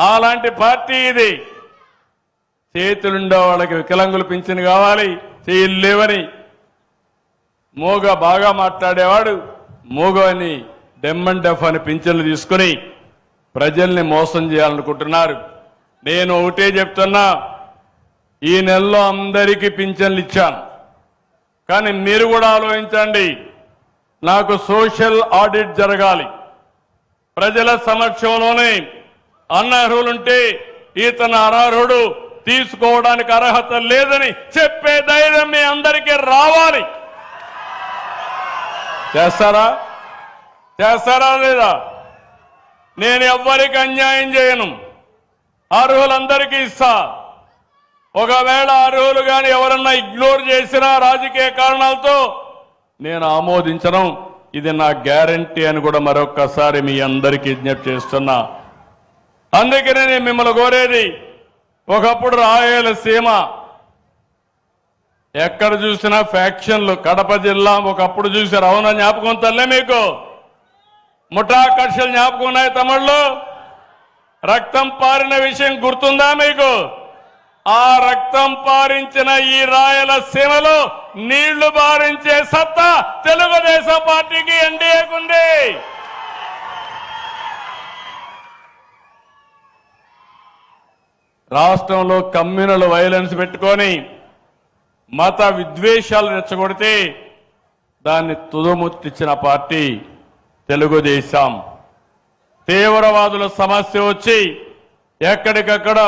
అలాంటి పార్టీ ఇది. చేతులుండే వాళ్ళకి వికలాంగులు పింఛను కావాలి చేయలు లేవని. మూగ బాగా మాట్లాడేవాడు మూగ అని డెమ్ అండ్ డెఫ్ అని పింఛన్లు తీసుకుని ప్రజల్ని మోసం చేయాలనుకుంటున్నారు. నేను ఒకటే చెప్తున్నా ఈ నెలలో అందరికీ పింఛన్లు ఇచ్చాను. కానీ మీరు కూడా ఆలోచించండి నాకు సోషల్ ఆడిట్ జరగాలి. ప్రజల సమక్షంలోనే అనర్హులుంటే ఇతను అనర్హుడు తీసుకోవడానికి అర్హత లేదని చెప్పే ధైర్యం మీ అందరికీ రావాలి. చేస్తారా? చేస్తారా లేదా? నేను ఎవ్వరికి అన్యాయం చేయను. అర్హులందరికీ ఇస్తా. ఒకవేళ అర్హులు కానీ ఎవరన్నా ఇగ్నోర్ చేసినా రాజకీయ కారణాలతో నేను ఆమోదించడం ఇది నా గ్యారంటీ అని కూడా మరొక్కసారి మీ అందరికీ విజ్ఞప్తి చేస్తున్నా. అందుకనే నేను మిమ్మల్ని కోరేది ఒకప్పుడు రాయలసీమ ఎక్కడ చూసినా ఫ్యాక్షన్లు కడప జిల్లా ఒకప్పుడు చూసారు అవునా జ్ఞాపకం తల్లే మీకు? ముఠా కక్షలు జ్ఞాపకం ఉన్నాయి తమిళ్ళు రక్తం పారిన విషయం గుర్తుందా మీకు? ఆ రక్తం పారించిన ఈ రాయలసీమలో నీళ్ళు పారించే సత్తా తెలుగుదేశం పార్టీకి ఎన్డీఏకుంది రాష్ట్రంలో కమ్యూనల్ వైలెన్స్ పెట్టుకొని మత విద్వేషాలు రెచ్చగొడితే దాన్ని తుదముత్తిచ్చిన పార్టీ తెలుగుదేశం. తీవ్రవాదుల సమస్య వచ్చి ఎక్కడికక్కడ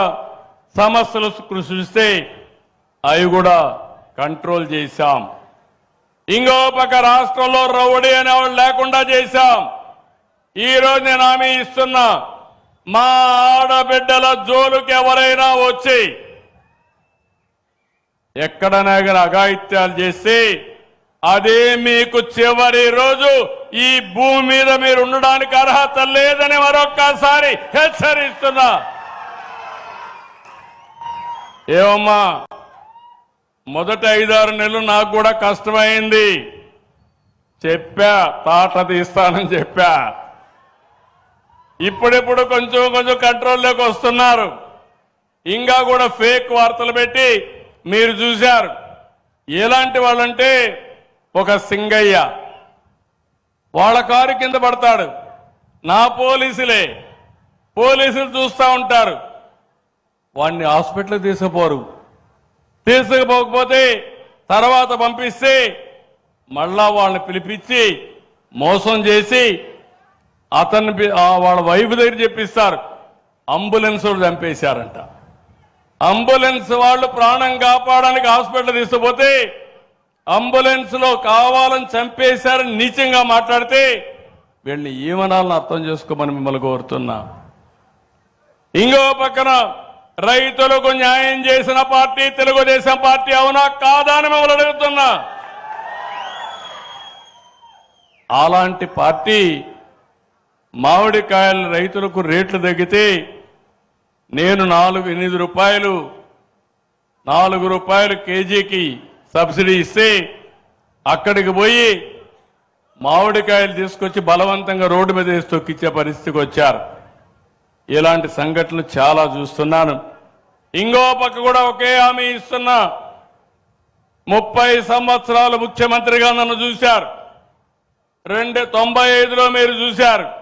సమస్యలు సృష్టిస్తే అవి కూడా కంట్రోల్ చేశాం. ఇంకో పక్క రాష్ట్రంలో రౌడీ అనేవాళ్ళు లేకుండా చేశాం. ఈ రోజు నేను హామీ ఇస్తున్నా. మా ఆడబిడ్డల జోలుకి ఎవరైనా వచ్చి ఎక్కడైనా కానీ అఘాయిత్యాలు చేస్తే అదే మీకు చివరి రోజు ఈ భూమి మీద మీరు ఉండడానికి అర్హత లేదని మరొక్కసారి హెచ్చరిస్తున్నా. ఏమమ్మా మొదటి ఐదారు నెలలు నాకు కూడా కష్టమైంది. చెప్పా తాట తీస్తానని చెప్పా. ఇప్పుడిప్పుడు కొంచెం కొంచెం కంట్రోల్లోకి వస్తున్నారు. ఇంకా కూడా ఫేక్ వార్తలు పెట్టి మీరు చూశారు. ఎలాంటి వాళ్ళంటే ఒక సింగయ్య. వాళ్ళ కారు కింద పడతాడు. నా పోలీసులే. పోలీసులు చూస్తూ ఉంటారు. వాడిని హాస్పిటల్కి తీసుకుపోరు. తీసుకుపోకపోతే తర్వాత పంపిస్తే మళ్ళా వాళ్ళని పిలిపించి మోసం చేసి అతన్ని వాళ్ళ వైఫ్ దగ్గర చెప్పిస్తారు అంబులెన్స్ వాళ్ళు చంపేశారంట. అంబులెన్స్ వాళ్ళు ప్రాణం కాపాడడానికి హాస్పిటల్ తీసుకుపోతే అంబులెన్స్లో కావాలని చంపేశారని నీచంగా మాట్లాడితే వీళ్ళని ఏమనాలని అర్థం చేసుకోమని మిమ్మల్ని కోరుతున్నా. ఇంకో పక్కన రైతులకు న్యాయం చేసిన పార్టీ తెలుగుదేశం పార్టీ అవునా కాదా అని మిమ్మల్ని అడుగుతున్నా. అలాంటి పార్టీ మామిడికాయల రైతులకు రేట్లు తగ్గితే నేను నాలుగు ఎనిమిది రూపాయలు నాలుగు రూపాయలు కేజీకి సబ్సిడీ ఇస్తే అక్కడికి పోయి మామిడికాయలు తీసుకొచ్చి బలవంతంగా రోడ్డు మీద వేసి తొక్కిచ్చే పరిస్థితికి వచ్చారు. ఇలాంటి సంఘటనలు చాలా చూస్తున్నాను. ఇంకో పక్క కూడా ఒకే హామీ ఇస్తున్నా ముప్పై సంవత్సరాలు ముఖ్యమంత్రిగా నన్ను చూశారు. రెండు తొంభై ఐదులో మీరు చూశారు.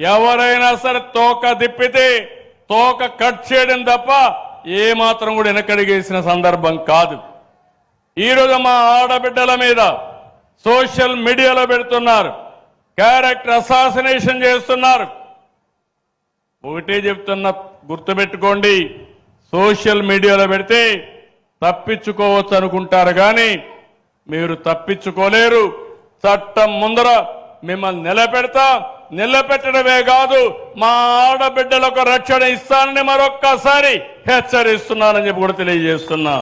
ఎవరైనా సరే తోక తిప్పితే తోక కట్ చేయడం తప్ప ఏమాత్రం కూడా వెనకడిగేసిన సందర్భం కాదు. ఈరోజు మా ఆడబిడ్డల మీద సోషల్ మీడియాలో పెడుతున్నారు. క్యారెక్టర్ అసాసినేషన్ చేస్తున్నారు. ఒకటే చెప్తున్న గుర్తుపెట్టుకోండి సోషల్ మీడియాలో పెడితే తప్పించుకోవచ్చు అనుకుంటారు కానీ మీరు తప్పించుకోలేరు. చట్టం ముందర మిమ్మల్ని నిలబెడతా. నిలబెట్టడమే కాదు మా ఆడబిడ్డలకు రక్షణ ఇస్తానని మరొక్కసారి హెచ్చరిస్తున్నానని చెప్పి కూడా తెలియజేస్తున్నా.